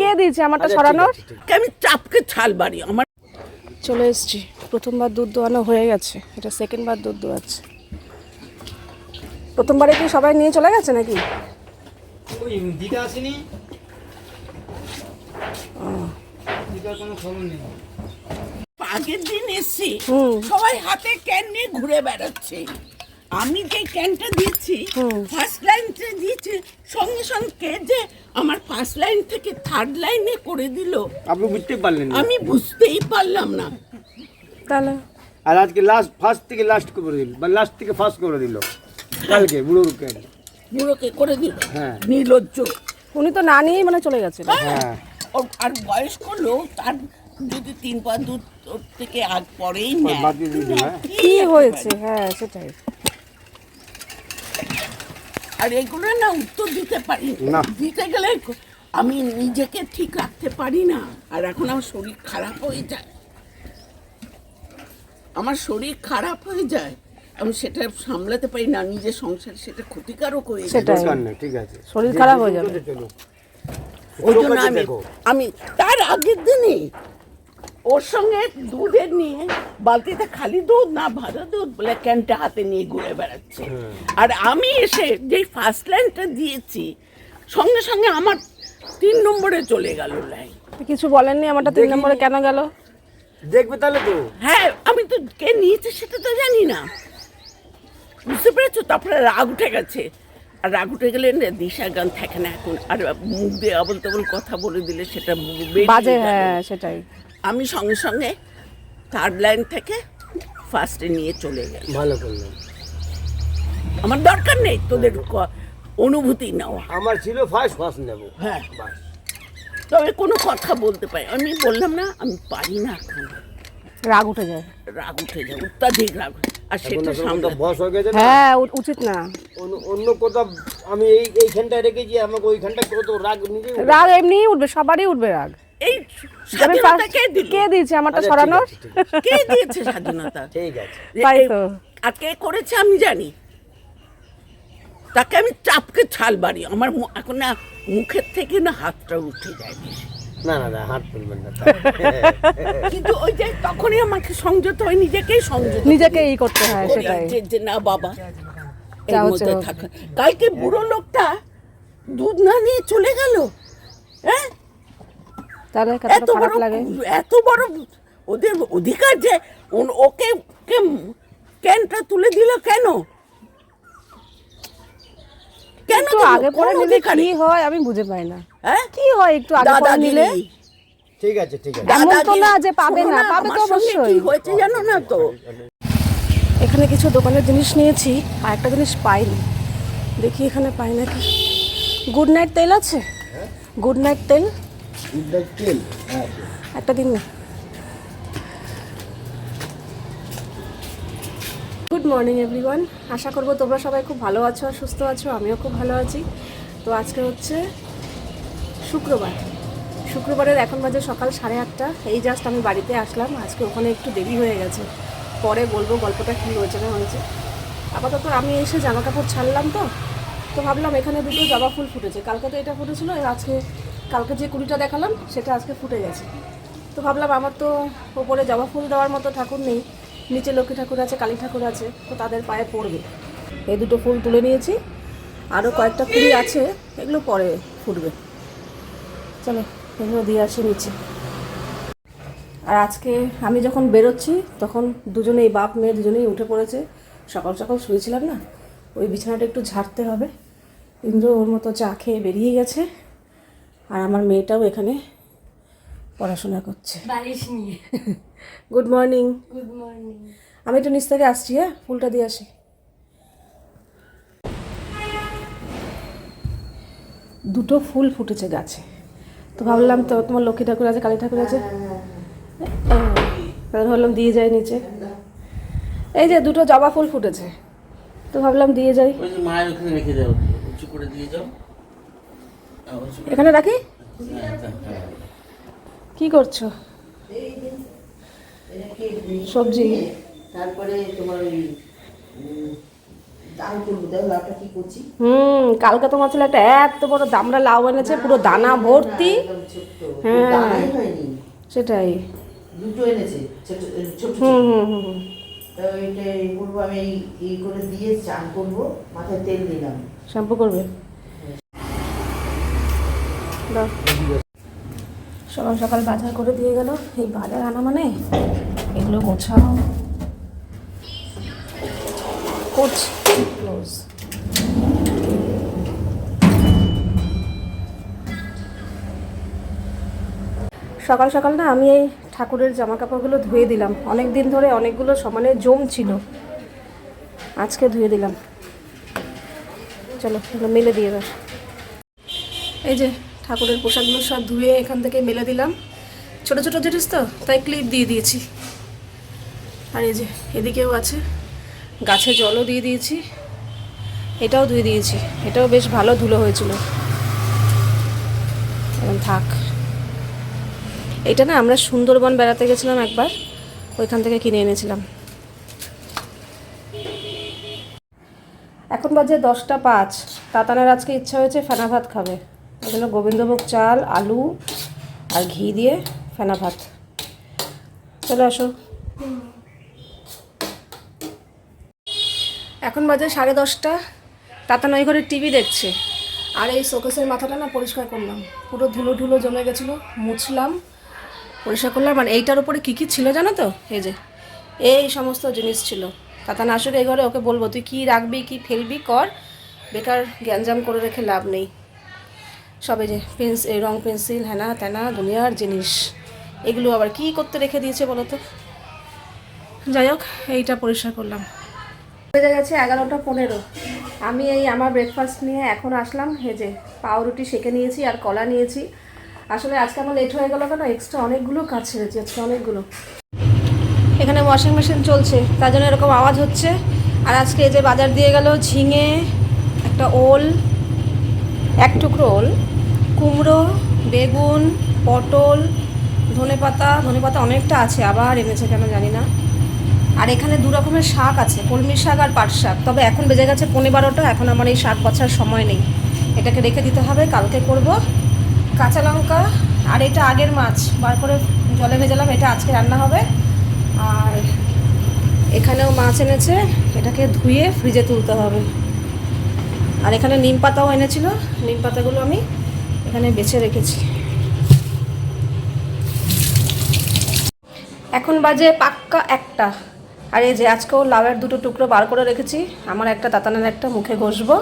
কে দিয়েছে? আমারটা আচ্ছা, সরানোর? আমি চাপকে ছাল বাড়ি আমার চলে এসেছি। প্রথমবার দুধ দোয়ানো হয়ে গেছে। এটা সেকেন্ড বার দুধ দোয়াচ্ছে। প্রথমবারে কি সবাই নিয়ে চলে গেছে নাকি? ওই দিদা আসেনি। দিদার কোনো খবর নেই। আগের দিন এসছি। হুম। সবাই হাতে ক্যান নিয়ে ঘুরে বেড়াচ্ছে। আমি যে ক্যানটা দিয়েছি হুম। ফার্স্ট লাইনটা দিয়েছি সঙ্গে সঙ্গে যে আমার ফার্স্ট লাইন থেকে থার্ড লাইনে করে দিল আপনি বুঝতে পারলেন আমি বুঝতেই পারলাম না। তাহলে? আর আজকে লাস্ট ফার্স্ট থেকে লাস্ট করে দিল বা লাস্ট থেকে ফার্স্ট করে দিল। কালকে বুড়ো রুকে বুড়োকে করে দিল। হ্যাঁ। নির্লজ্জ। উনি তো না নিয়েই মানে চলে গেছে। হ্যাঁ। আর বয়স্ক লোক তার যদি তিন পা দুধ ওর থেকে আগ পরেই হ্যাঁ। কি হয়েছে? হ্যাঁ সেটাই। আর এগুলো না উত্তর দিতে পারি না। দিতে গেলে আমি নিজেকে ঠিক রাখতে পারি না আর এখন আমার শরীর খারাপ হয়ে যায় আমার শরীর খারাপ হয়ে যায় আমি সেটা সামলাতে পারি না নিজের সংসার সেটা ক্ষতিকারক হয়ে যায় ঠিক আছে শরীর খারাপ হয়ে যাবে। ওই জন্য আমি আমি তার আগের দিনই ওর সঙ্গে দুধের নিয়ে বালতিতে খালি দুধ না ভাজা দুধ বলে ক্যানটা হাতে নিয়ে ঘুরে বেড়াচ্ছে। আর আমি এসে যেই ফার্স্ট লাইনটা দিয়েছি সঙ্গে সঙ্গে আমার তিন নম্বরে চলে গেল লাইন কিছু বলেননি আমারটা তিন নম্বরে কেন গেল? দেখবে তাহলে তো। হ্যাঁ আমি তো কে নিয়েছে সেটা তো জানি না। বুঝতে পেরেছ? তারপরে রাগ উঠে গেছে। আর রাগ উঠে গেলে না দিশা গান থাকে না এখন। আর মুখ দিয়ে আবল তাবল কথা বলে দিলে সেটা বাজে হ্যাঁ সেটাই। আমি সঙ্গে সঙ্গে থার্ড লাইন থেকে ফার্স্টে নিয়ে চলে গেলাম ভালো করলাম। আমার দরকার নেই তোদের ক- অনুভূতি নেওয়া। আমার ছিল ফার্স্ট ফার্স্ট নেব। হ্যাঁ। বাস। তবে কোনো কথা বলতে পারি আমি বললাম না আমি পারি না এখন। রাগ উঠে যায়। রাগ উঠে যায় অত্যাধিক রাগ উঠে- আর এখন সেটা তো বস হয়ে গেছে না? হ্যাঁ উ- উচিত না। অন্য- অন্য কোথাও আমি এই এইখানটা রেখেছি আমাকে ওইখানটা কত রাগ নিজে রাগ এমনিই উঠবে সবারই উঠবে রাগ। এই স্বাধীনতা কে দিল? কে দিয়েছে? আমারটা আচ্ছা, সরানোর। কে দিয়েছে স্বাধীনতা? ঠিক আছে। তাই তো। আর কে করেছে আমি জানি। তাকে আমি চাপকে ছাল বাড়ি। আমার এখন না মুখের থেকে না হাতটা উঠে যায় না না না হাত তুলবেন না। কিন্তু ওই যে তখনই আমাকে সংযত হয় নিজেকেই সংযত নিজেকে এই করতে হয় সেটাই। যে যে না বাবা এর মধ্যে থাকা। কালকে বুড়ো লোকটা দুধ না নিয়ে চলে গেল? হ্যাঁ? তাহলে এত কতটা বড় খারাপ লাগে। এত বড় ওদের অধিকার যে ওকে ক্যানটা তুলে দিল কেন? কেন দিল? আগে পরে নিলে কি হয় আমি বুঝে পাই না। হ্যাঁ? কি হয় একটু আগে পরে নিলে? ঠিক আছে ঠিক আছে। এমন তো না যে পাবে না, পাবে তো অবশ্যই। কি হয়েছে জানো না তো? এখানে কিছু দোকানের জিনিস নিয়েছি আর একটা জিনিস পাইনি। দেখি এখানে পাই নাকি। গুড নাইট তেল আছে? গুড নাইট তেল? একটা দিন গুড মর্নিং এভরিওয়ান আশা করব তোমরা সবাই খুব ভালো আছো আর সুস্থ আছো, আমিও খুব ভালো আছি। তো আজকে হচ্ছে শুক্রবার। শুক্রবারের এখন বাজে সকাল সাড়ে আটটা। এই জাস্ট আমি বাড়িতে আসলাম। আজকে ওখানে একটু দেরি হয়ে গেছে। পরে বলব গল্পটা কী হয়েছে না হয়েছে। আপাতত আমি এসে জামা কাপড় ছাড়লাম তো। তো ভাবলাম এখানে দুটো জবা ফুল ফুটেছে। কালকে তো এটা ফুটেছিল আজকে কালকে যে কুড়িটা দেখালাম, সেটা আজকে ফুটে গেছে। তো ভাবলাম আমার তো ওপরে জবা ফুল দেওয়ার মতো ঠাকুর নেই, নিচে লক্ষ্মী ঠাকুর আছে, কালী ঠাকুর আছে, তো তাদের পায়ে পড়বে। এই দুটো ফুল তুলে নিয়েছি আরও কয়েকটা কুড়ি আছে, এগুলো পরে ফুটবে। চলো, এগুলো দিয়ে আসি নিচে। আর আজকে আমি যখন বেরোচ্ছি, তখন দুজনেই বাপ মেয়ে দুজনেই উঠে পড়েছে। সকাল সকাল শুয়েছিলাম না, ওই বিছানাটা একটু ঝাড়তে হবে। ইন্দ্র ওর মতো চা খেয়ে বেরিয়ে গেছে। আর আমার মেয়েটাও এখানে পড়াশোনা করছে। বালিশ নিয়ে। গুড মর্নিং গুড মর্নিং আমি একটু নিচ থেকে আসছি হ্যাঁ? ফুলটা দিয়ে আসি। দুটো ফুল ফুটেছে গাছে। তো ভাবলাম তো তোমার লক্ষ্মী ঠাকুর আছে কালী ঠাকুর আছে? তাহলে ভাবলাম দিয়ে যাই নিচে। এই যে দুটো জবা ফুল ফুটেছে। তো ভাবলাম দিয়ে যাই। ওই যে মায়ের ওখানে রেখে দাও উঁচু করে দিয়ে যাও। এখানে রাখি। কি করছ? সবজি? তারপরে তোমার হুম কালকে তোমার ছেলে একটা এত বড় দামড়া লাউ এনেছে পুরো দানা ভর্তি। হ্যাঁ। সেটাই। দুটো এনেছে হুম হুম হুম। তো করব আমি এই এই করে দিয়ে চান করব। মাথায় তেল দিলাম। শ্যাম্পু করবে দাও। সকাল সকাল বাজার করে দিয়ে গেল। এই বাজার আনা মানে এগুলো গোছাও। সকাল সকাল না আমি এই ঠাকুরের জামা কাপড়গুলো ধুয়ে দিলাম। অনেক দিন ধরে অনেকগুলো সমানে জম ছিল। আজকে ধুয়ে দিলাম। চলো মেলে দিয়ে দাও এই যে ঠাকুরের পোশাকগুলো সব ধুয়ে এখান থেকে মেলে দিলাম। ছোট ছোট জিনিস তো, তাই ক্লিপ দিয়ে দিয়েছি। আর এই যে, এদিকেও আছে। গাছে জলও দিয়ে দিয়েছি। এটাও ধুয়ে দিয়েছি। এটাও বেশ ভালো ধুলো হয়েছিল। এখন থাক। এটা না আমরা সুন্দরবন বেড়াতে গেছিলাম একবার, ওইখান থেকে কিনে এনেছিলাম। এখন বাজে দশটা পাঁচ। তাতানের আজকে ইচ্ছা হয়েছে ফেনা ভাত খাবে। জন্য গোবিন্দভোগ চাল, আলু আর ঘি দিয়ে ফেনা ভাত। চলে আসো। এখন বাজে সাড়ে দশটা। তাতান ওই ঘরে টিভি দেখছে। আর এই শোকেসের মাথাটা না পরিষ্কার করলাম। পুরো ধুলো ধুলো জমে গেছিল, মুছলাম, পরিষ্কার করলাম। মানে এইটার উপরে কী কী ছিল জানো তো? এই যে, এই সমস্ত জিনিস ছিল। তাতান আসুক এই ঘরে ওকে বলব, তুই কী রাখবি, কী ফেলবি, কর। বেকার গ্যাঞ্জাম করে রেখে লাভ নেই। সবে যে পেন্স রং পেন্সিল হ্যানা ত্যানা দুনিয়ার জিনিস। এগুলো আবার কি করতে রেখে দিয়েছে বলো তো? যাই হোক, এইটা পরিষ্কার করলাম। বেজে গেছে এগারোটা পনেরো। আমি এই আমার ব্রেকফাস্ট নিয়ে এখন আসলাম। হেজে পাউরুটি সেকে নিয়েছি আর কলা নিয়েছি। আসলে আজকে আমার লেট হয়ে গেল কেন? এক্সট্রা অনেকগুলো কাজ ছেড়েছি আজকে অনেকগুলো। এখানে ওয়াশিং মেশিন চলছে। তার জন্য এরকম আওয়াজ হচ্ছে। আর আজকে যে বাজার দিয়ে গেল ঝিঙে, একটা ওল এক টুকরো ওল, কুমড়ো, বেগুন, পটল, ধনেপাতা ধনেপাতা অনেকটা আছে, আবার এনেছে কেন জানি না। আর এখানে দু রকমের শাক আছে, কলমি শাক আর পাট শাক। তবে এখন বেজে গেছে পনেরো বারোটা, এখন আমার এই শাক বাছার সময় নেই। এটাকে রেখে দিতে হবে, কালকে করব। কাঁচা লঙ্কা আর এটা আগের মাছ, বার করে জলে ভেজালাম, এটা আজকে রান্না হবে। আর এখানেও মাছ এনেছে, এটাকে ধুয়ে ফ্রিজে তুলতে হবে। আর এখানে নিম পাতাও এনেছিল। নিম পাতাগুলো আমি এখানে বেছে রেখেছি। এখন বাজে পাক্কা একটা। আর এই যে আজকেও লাউয়ের দুটো টুকরো বার করে রেখেছি। আমার একটা, তাতানের একটা, মুখে ঘষবো।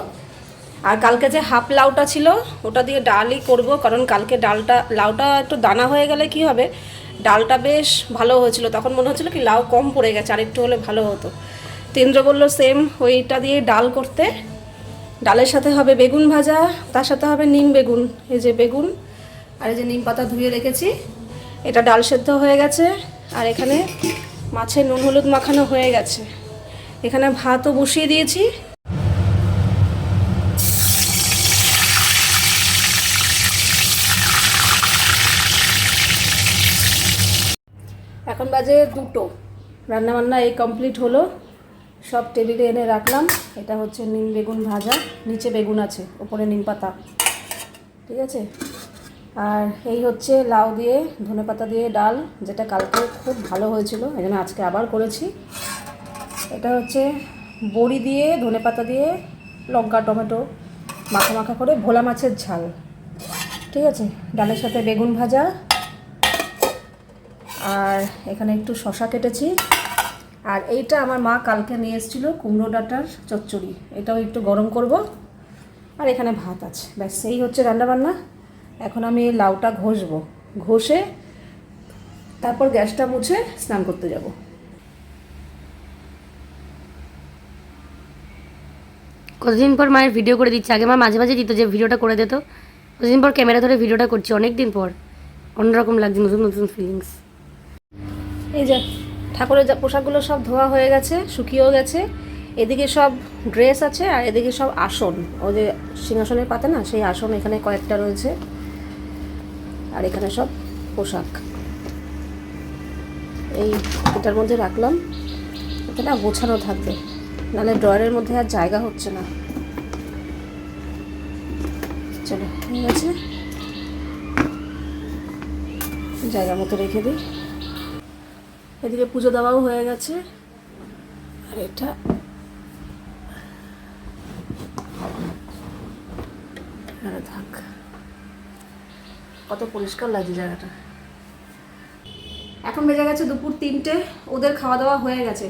আর কালকে যে হাফ লাউটা ছিল, ওটা দিয়ে ডালই করব, কারণ কালকে ডালটা, লাউটা একটু দানা হয়ে গেলে কি হবে? ডালটা বেশ ভালো হয়েছিল। তখন মনে হচ্ছিল কি, লাউ কম পড়ে গেছে, আর একটু হলে ভালো হতো। তেন্দ্র বলল সেম ওইটা দিয়ে ডাল করতে ডালের সাথে হবে বেগুন ভাজা, তার সাথে হবে নিম বেগুন। এই যে বেগুন, আর এই যে নিম পাতা ধুয়ে রেখেছি। এটা ডাল সেদ্ধ হয়ে গেছে, আর এখানে মাছের নুন হলুদ মাখানো হয়ে গেছে। এখানে ভাতও বসিয়ে দিয়েছি। এখন বাজে দুটো। রান্নাবান্না এই কমপ্লিট হলো। সব টেবিলে এনে রাখলাম। এটা হচ্ছে নিম বেগুন ভাজা। নিচে বেগুন আছে, ওপরে নিম পাতা। ঠিক আছে? আর এই হচ্ছে লাউ দিয়ে ধনেপাতা দিয়ে ডাল, যেটা কালকে খুব ভালো হয়েছিল, এই জন্য আজকে আবার করেছি। এটা হচ্ছে বড়ি দিয়ে ধনেপাতা দিয়ে, লঙ্কা, টমেটো, মাখা মাখা করে ভোলা মাছের ঝাল। ঠিক আছে? ডালের সাথে বেগুন ভাজা। আর এখানে একটু শশা কেটেছি। আর এইটা আমার মা কালকে নিয়ে এসেছিল কুমড়ো ডাঁটার চচ্চড়ি। এটাও একটু গরম করব। আর এখানে ভাত আছে। ব্যাস সেই হচ্ছে রান্নাবান্না। এখন আমি এই লাউটা ঘষবো। ঘষে তারপর গ্যাসটা মুছে স্নান করতে যাব। কতদিন পর মায়ের ভিডিও করে দিচ্ছে? আগে মা মাঝে মাঝে দিত যে ভিডিওটা করে দিত। কতদিন পর ক্যামেরা ধরে ভিডিওটা করছি? অনেক দিন পর। অন্যরকম লাগছে নতুন নতুন ফিলিংস এই যে ঠাকুরের পোশাকগুলো সব ধোয়া হয়ে গেছে, শুকিয়েও গেছে। এদিকে সব ড্রেস আছে আর এদিকে সব আসন। ও যে সিংহাসনের পাতে না, সেই আসন এখানে কয়েকটা রয়েছে। আর এখানে সব পোশাক। এই এটার মধ্যে রাখলাম। এটা না গোছানো থাকবে। নাহলে ড্রয়ারের মধ্যে আর জায়গা হচ্ছে না। চলো, ঠিক আছে? জায়গা মতো রেখে দিই। এদিকে পুজো দেওয়াও হয়ে গেছে। আর এটা থাক। কত পরিষ্কার লাগছে জায়গাটা। এখন বেজে গেছে দুপুর তিনটে, ওদের খাওয়া দাওয়া হয়ে গেছে।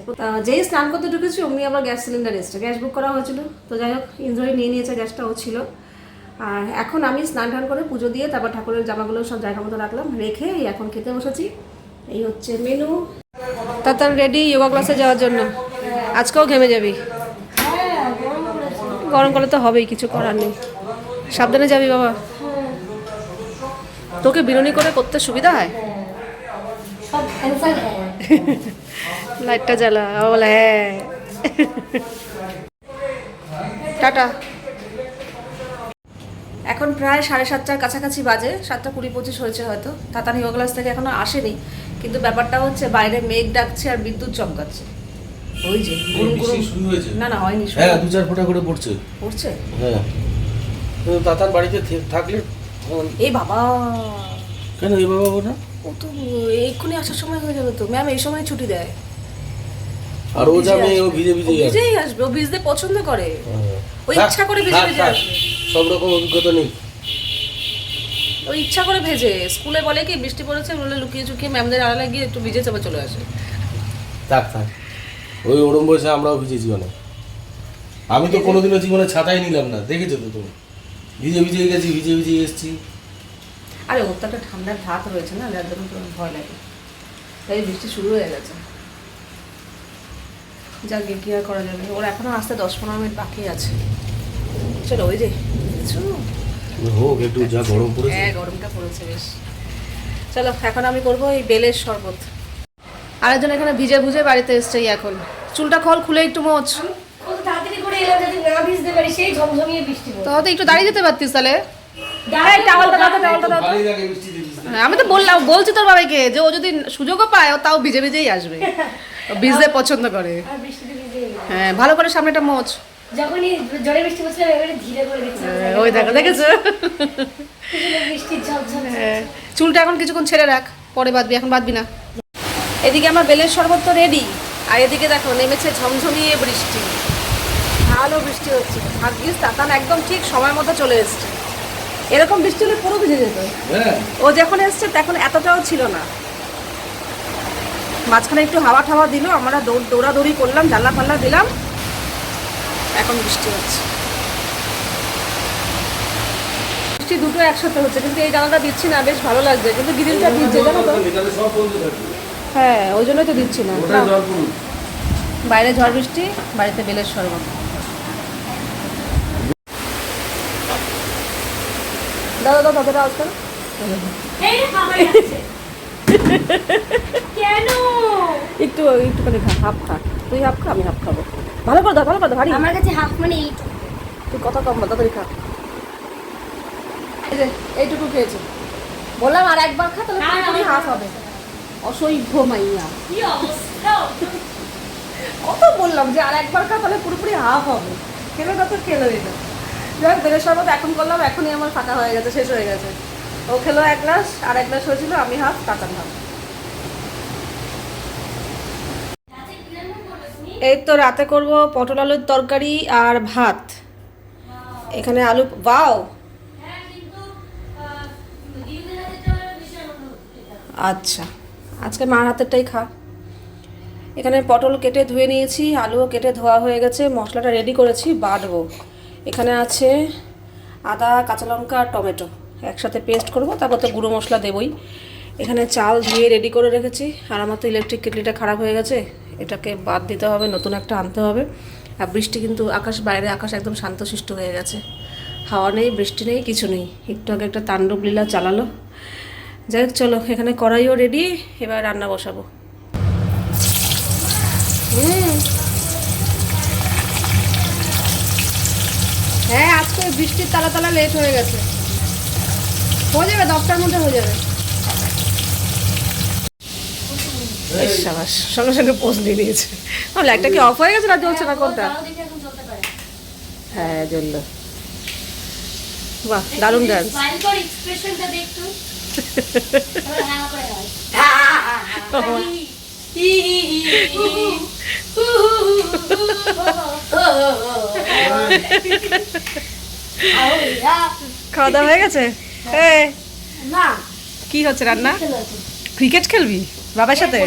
যেই স্নান করতে ঢুকেছি, অমনি আবার গ্যাস সিলিন্ডার এসছে। গ্যাস বুক করা হয়েছিল। তো যাই হোক ইনজয় নিয়ে নিয়েছে, গ্যাসটাও ছিল। আর এখন আমি স্নান টান করে পুজো দিয়ে তারপর ঠাকুরের জামাগুলো সব জায়গা মতো রাখলাম, রেখে এখন খেতে বসেছি। এই হচ্ছে মেনু তার রেডি যোগা ক্লাসে যাওয়ার জন্য। আজকেও ঘেমে যাবি। গরম করলে তো হবেই, কিছু করার নেই। সাবধানে যাবি বাবা। তোকে বিরুনি করে করতে সুবিধা হয়? লাইটটা জ্বালা। বলে হ্যাঁ। টাটা। এখন প্রায় সাড়ে সাতটার কাছাকাছি বাজে। সাতটা কুড়ি পঁচিশ হয়েছে হয়তো। তাতানি ক্লাস থেকে এখনও আসেনি। কিন্তু ব্যাপারটা হচ্ছে বাইরে মেঘ ডাকছে আর বিদ্যুৎ চমকাচ্ছে। ওই যে গুরুম গুরুম। না না হয়নি। হ্যাঁ দু চার ফোঁটা করে পড়ছে। পড়ছে? হ্যাঁ। তাতার বাড়িতে থাকলে এই বাবা! কেন এই বাবা না ও তো এক্ষুনি আসার সময় হয়ে যাবে তো। ম্যাম এই সময় ছুটি দেয়। আর ও যাবে ও ভিজে ভিজে ভিজেই আসবে ও ভিজতে পছন্দ করে। হ্যাঁ। ও ইচ্ছা করে ভিজে ভিজে আসবে। সব রকম অভিজ্ঞতা নেই। ও ইচ্ছা করে ভেজে স্কুলে বলে কি বৃষ্টি পড়েছে বলে লুকিয়ে চুকিয়ে ম্যামদের আড়ালে গিয়ে একটু ভিজে চাপা চলে আসে। থাক থাক। ওই ওরম বয়সে আমরাও ভিজেছি অনেক আমি তো কোনোদিনও জীবনে ছাতাই নিলাম না দেখেছ তো তুমি? ভিজে ভিজে গেছি ভিজে ভিজে এসেছি। আরে ওর তো একটা ঠান্ডার ধাত রয়েছে না যার জন্য তো ভয় লাগে। তাই বৃষ্টি শুরু হয়ে গেছে। যা গিয়ে কি আর করা যাবে? ওর এখনও আসতে দশ পনেরো মিনিট বাকি আছে। চলো ওই যে কিছু হোক একটু যা গরম পড়েছে। হ্যাঁ গরমটা পড়েছে বেশ। চলো এখন আমি করব এই বেলের শরবত। আরেকজন এখানে ভিজে ভুজে বাড়িতে এসছে এই এখন। চুলটা খল খুলে একটু মোচ। কত তাড়াতাড়ি করে এলাম যদি না ভিজতে পারি সেই ঝমঝমিয়ে বৃষ্টি পড়ে তো হয়তো একটু দাঁড়িয়ে যেতে পারতিস তাহলে। হ্যাঁ, আমি তো বললাম বলছি তোর বাবাকে যে ও যদি সুযোগও পায় ও তাও ভিজে ভিজেই আসবে। ও ভিজতে পছন্দ করে। ভিজে। হ্যাঁ ভালো করে সামনেটা মোচ। যখনই জোরে বৃষ্টি পড়ছিল এবারে ধীরে করে দিচ্ছি হ্যাঁ, ওই দেখো দেখেছ? বৃষ্টির ঝলঝল হ্যাঁ, চুলটা এখন কিছুক্ষণ ছেড়ে রাখ পরে বাঁধবি এখন বাঁধবি না। এদিকে আমার বেলের শরবত তো রেডি আর এদিকে দেখো নেমেছে ঝমঝমিয়ে বৃষ্টি। ভালো বৃষ্টি হচ্ছে ভাগ্যিস তাতান একদম ঠিক সময় মতো চলে এসছে। এরকম বৃষ্টি হলে পুরো ভিজে যেত। হ্যাঁ। ও যখন এসছে তখন এতটাও ছিল না। মাঝখানে একটু হাওয়া ঠাওয়া দিল আমরা দৌড় দৌড়াদৌড়ি করলাম জানলা ফাল্লা দিলাম এখন বৃষ্টি হচ্ছে। বৃষ্টি দুটো একসাথে হচ্ছে কিন্তু এই জানাটা দিচ্ছি না বেশ ভালো লাগছে কিন্তু গিরিলটা দিচ্ছে জানো তো? হ্যাঁ ওই জন্যই তো দিচ্ছি না। বাইরে ঝড় বৃষ্টি বাড়িতে বেলের শরবত। দাদা দাদা দাদা আওয়াজ করো। কেন? একটু একটুখানি খা হাফ খা। তুই হাফ খা আমি হাফ খাব। ভালো করে দাও ভালো করে দাও ভারী। আমার কাছে হাফ মানে এইটুকু তুই কথা কম বল তাড়াতাড়ি খা। এই যে এইটুকু খেয়েছি। বললাম আর একবার খা তাহলে না, পুরোপুরি হাফ হবে। অসহ্য মাইয়া। কি অবস্থা? কত বললাম যে আর একবার খা তাহলে পুরোপুরি হাফ হবে। খেলে না তো খেলোই না যাই হোক শরবত এখন করলাম এখনই আমার ফাঁকা হয়ে গেছে শেষ হয়ে গেছে। ও খেলো এক গ্লাস আর এক গ্লাস হয়েছিল আমি হাফ কাতান হাফ এই তো রাতে করব পটল আলুর তরকারি আর ভাত। এখানে আলু বাও আচ্ছা আজকে মার হাতেরটাই খা। এখানে পটল কেটে ধুয়ে নিয়েছি, আলুও কেটে ধোয়া হয়ে গেছে, মশলাটা রেডি করেছি, বাটবো। এখানে আছে আদা, কাঁচা লঙ্কা আর টমেটো। একসাথে পেস্ট করব, তারপর তো গুঁড়ো মশলা দেবই। এখানে চাল ধুয়ে রেডি করে রেখেছি, আর আমার তো ইলেকট্রিক কেটলিটা খারাপ হয়ে গেছে। এটাকে বাদ দিতে হবে, নতুন একটা আনতে হবে। আর বৃষ্টি কিন্তু আকাশ বাইরে, আকাশ একদম শান্তশিষ্ট হয়ে গেছে। হাওয়া নেই, বৃষ্টি নেই, কিছু নেই। একটু আগে একটা তাণ্ডব লীলা চালালো। যাই হোক, চলো, এখানে কড়াইও রেডি এবার রান্না বসাবো। হ্যাঁ আজকে বৃষ্টির তালা তালা লেট হয়ে গেছে। হয়ে যাবে, দশটার মধ্যে হয়ে যাবে এই সাবাস সঙ্গে সঙ্গে পোস্ট দিয়ে দিয়েছে আমার লাইটটা কি অফ হয়ে গেছে না জ্বলছে না কোনটা হ্যাঁ জ্বললো বাহ দারুণ ডান্স হ্যাঁ হয় খাওয়া দাওয়া হয়ে গেছে কি হচ্ছে রান্না ক্রিকেট খেলবি বাবার সাথে?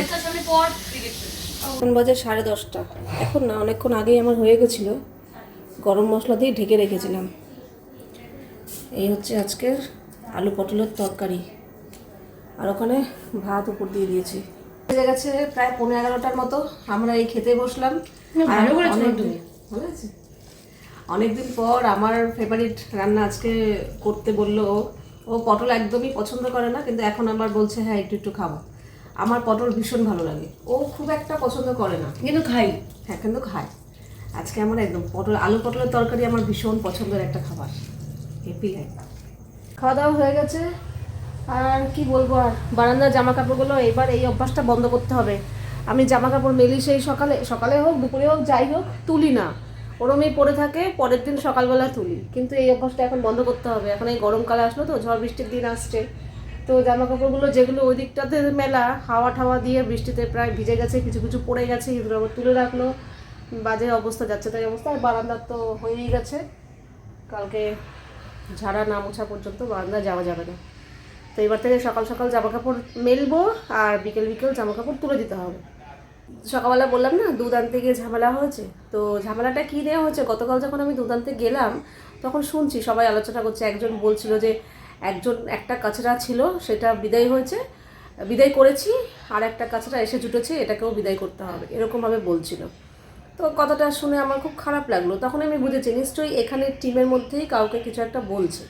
এখন বাজে সাড়ে দশটা। এখন না অনেকক্ষণ আগেই আমার হয়ে গেছিল। গরম মশলা দিয়ে ঢেকে রেখেছিলাম। এই হচ্ছে আজকের আলু পটলের তরকারি। আর ওখানে ভাত উপর দিয়ে দিয়েছি। বেজে গেছে প্রায় পনেরো এগারোটার মতো। আমরা এই খেতে বসলাম। অনেকদিন পর আমার ফেভারিট রান্না আজকে করতে বলল ও। ও পটল একদমই পছন্দ করে না কিন্তু এখন আবার বলছে হ্যাঁ একটু একটু খাব। আমার পটল ভীষণ ভালো লাগে। ও খুব একটা পছন্দ করে না। কিন্তু খাই। হ্যাঁ কিন্তু খায়। আজকে আমার একদম পটল আলু পটলের তরকারি আমার ভীষণ পছন্দের একটা খাবার। হেপি লাগে খাওয়া দাওয়া হয়ে গেছে। আর কি বলব আর? বারান্দার জামা কাপড়গুলো এবার এই অভ্যাসটা বন্ধ করতে হবে। আমি জামা কাপড় মেলি সেই সকালে সকালে হোক দুপুরে হোক যাই হোক তুলি না। ওরমই পরে থাকে পরের দিন সকালবেলা তুলি। কিন্তু এই অভ্যাসটা এখন বন্ধ করতে হবে। এখন এই গরমকালে আসলো তো ঝড় বৃষ্টির দিন আসছে। তো জামা কাপড়গুলো যেগুলো ওই দিকটাতে মেলা, হাওয়া ঠাওয়া দিয়ে বৃষ্টিতে প্রায় ভিজে গেছে, কিছু কিছু পড়ে গেছে এগুলো আবার তুলে রাখল। বাজে অবস্থা, যাচ্ছে তাই অবস্থা। আর বারান্দার তো হয়েই গেছে। কালকে ঝাড়া না মোছা পর্যন্ত বারান্দা যাওয়া যাবে না। তো এবার থেকে সকাল সকাল জামা কাপড় মেলবো আর বিকেল বিকেল জামা কাপড় তুলে দিতে হবে। সকালবেলা বললাম না, দুধ আনতে গিয়ে ঝামেলা হয়েছে। তো ঝামেলাটা কী নেওয়া হয়েছে? গতকাল যখন আমি দুধ আনতে গেলাম, তখন শুনছি সবাই আলোচনা করছে। একজন বলছিল যে একজন, একটা কাছড়া ছিল, সেটা বিদায় হয়েছে। বিদায় করেছি, আর একটা কাছড়া এসে জুটেছে, এটাকেও বিদায় করতে হবে, এরকমভাবে বলছিল। তো কথাটা শুনে আমার খুব খারাপ লাগল। তখন আমি বুঝেছি, নিশ্চয়ই এখানে টিমের মধ্যেই কাউকে কিছু একটা বলছে।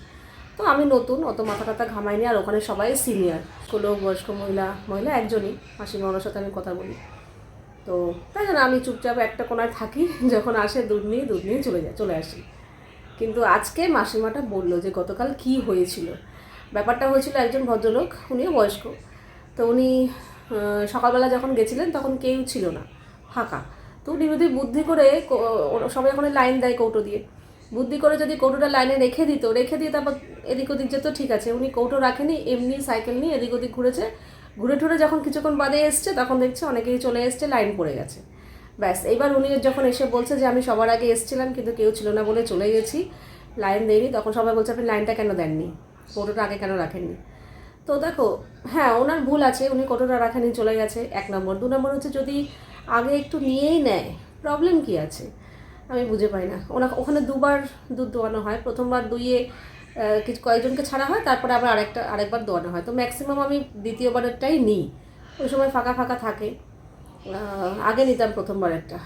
তো আমি নতুন, অত মাথা টাথা ঘামাইনি, আর ওখানে সবাই সিনিয়র স্কুলেও বয়স্ক মহিলা মহিলা একজনই মাসিমা ওনার সাথে আমি কথা বলি। তো তাই জন্য আমি চুপচাপ একটা কোনায় থাকি, যখন আসে দুধ নিয়ে দুধ নিয়ে চলে যায়, চলে আসি। কিন্তু আজকে মাসিমাটা বলল যে গতকাল কি হয়েছিল। ব্যাপারটা হয়েছিল একজন ভদ্রলোক, উনিও বয়স্ক। তো উনি সকালবেলা যখন গেছিলেন তখন কেউ ছিল না, ফাঁকা। তো উনি যদি বুদ্ধি করে সবাই ওখানে লাইন দেয় কৌটো দিয়ে। বুদ্ধি করে যদি কৌটোটা লাইনে রেখে দিত, রেখে দিয়ে তারপর এদিক ওদিক যেত, ঠিক আছে। উনি কৌটো রাখেনি, এমনি সাইকেল নিয়ে এদিক ওদিক ঘুরেছে। ঘুরে ঠুরে যখন কিছুক্ষণ বাদে এসছে, তখন দেখছে অনেকেই চলে এসছে, লাইন পড়ে গেছে। ব্যাস, এইবার উনি যখন এসে বলছে যে আমি সবার আগে এসেছিলাম, কিন্তু কেউ ছিল না বলে চলে গেছি, লাইন দেয়নি, তখন সবাই বলছে, আপনি লাইনটা কেন দেননি? কৌটোটা আগে কেন রাখেননি? তো দেখো হ্যাঁ ওনার ভুল আছে, উনি কতটা রাখেনি চলে গেছে, এক নম্বর। দু নম্বর হচ্ছে যদি আগে একটু নিয়েই নেয় প্রবলেম কি আছে? আমি বুঝে পাই না। ওনা, ওখানে দুবার দুধ দোয়ানো হয়, প্রথমবার দুইয়ে কিছু কয়েকজনকে ছাড়া হয়, তারপরে আবার আরেকটা, আরেকবার দোয়ানো হয়। তো ম্যাক্সিমাম আমি দ্বিতীয়বারেরটাই নিই। ওই সময় ফাঁকা ফাঁকা থাকে। আগে নিতাম প্রথমবারেরটা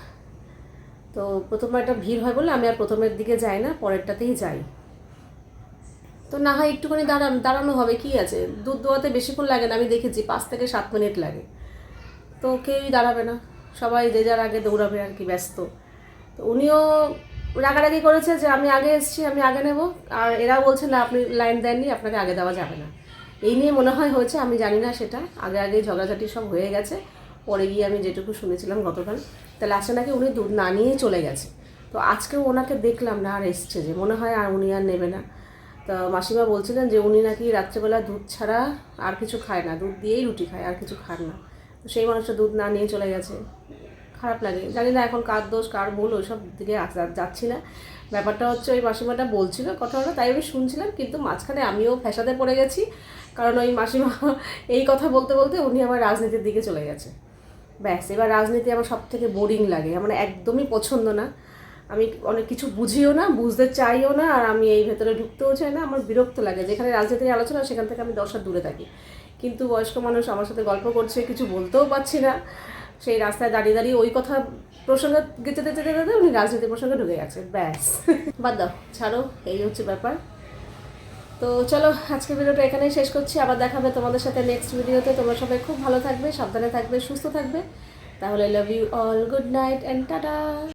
তো প্রথমবার একটা ভিড় হয় বলে আমি আর প্রথমের দিকে যাই না, পরেরটাতেই যাই। তো না হয় একটুখানি দাঁড়ান, দাঁড়ানো হবে, কি আছে? দুধ দোয়াতে বেশিক্ষণ লাগে না, আমি দেখেছি পাঁচ থেকে সাত মিনিট লাগে। তো কেউই দাঁড়াবে না, সবাই যে যার আগে দৌড়াবে আর কি, ব্যস্ত। তো উনিও রাগারাগি করেছে যে আমি আগে এসেছি, আমি আগে নেব। আর এরা বলছে, না, আপনি লাইন দেননি, আপনাকে আগে দেওয়া যাবে না। এই নিয়ে মনে হয় হয়েছে, আমি জানি না সেটা। আগে আগে ঝগড়াঝাটি সব হয়ে গেছে। পরে গিয়ে আমি যেটুকু শুনেছিলাম গতকাল তা লাস্টে নাকি উনি দুধ না নিয়েই চলে গেছে। তো আজকেও ওনাকে দেখলাম না, আর এসছে যে, মনে হয় আর উনি আর নেবে না। তো মাসিমা বলছিলেন যে, উনি নাকি রাত্রেবেলা দুধ ছাড়া আর কিছু খায় না, দুধ দিয়েই রুটি খায়, আর কিছু খান না। তো সেই মানুষটা দুধ না নিয়ে চলে গেছে। খারাপ লাগে, জানি না এখন কার দোষ, কার ভুল, ওইসব দিকে যাচ্ছি না। ব্যাপারটা হচ্ছে ওই মাসিমাটা বলছিল, কথা কথাটা তাই আমি শুনছিলাম, কিন্তু মাঝখানে আমিও ফ্যাসাদে পড়ে গেছি, কারণ ওই মাসিমা এই কথা বলতে বলতে উনি আমার রাজনীতির দিকে চলে গেছে। ব্যাস, এবার রাজনীতি আমার সব থেকে বোরিং লাগে। আমার একদমই পছন্দ না। আমি অনেক কিছু বুঝিও না, বুঝতে চাইও না, আর আমি এই ভেতরে ঢুকতেও চাই না। আমার বিরক্ত লাগে। যেখানে রাজনীতির আলোচনা, সেখান থেকে আমি দশ দূরে থাকি। কিন্তু বয়স্ক মানুষ আমার সাথে গল্প করছে, কিছু বলতেও পারছি না। সেই রাস্তায় দাঁড়িয়ে দাঁড়িয়ে ওই কথা প্রসঙ্গে যেতে যেতে যেতে উনি রাজনীতি প্রসঙ্গে ঢুকে গেছে। ব্যাস। বাদ দাও, ছাড়ো, এই হচ্ছে ব্যাপার। তো চলো, আজকের ভিডিওটা এখানেই শেষ করছি। আবার দেখাবে তোমাদের সাথে নেক্সট ভিডিওতে। তোমরা সবাই খুব ভালো থাকবে, সাবধানে থাকবে, সুস্থ থাকবে। তাহলে love you all good night and tata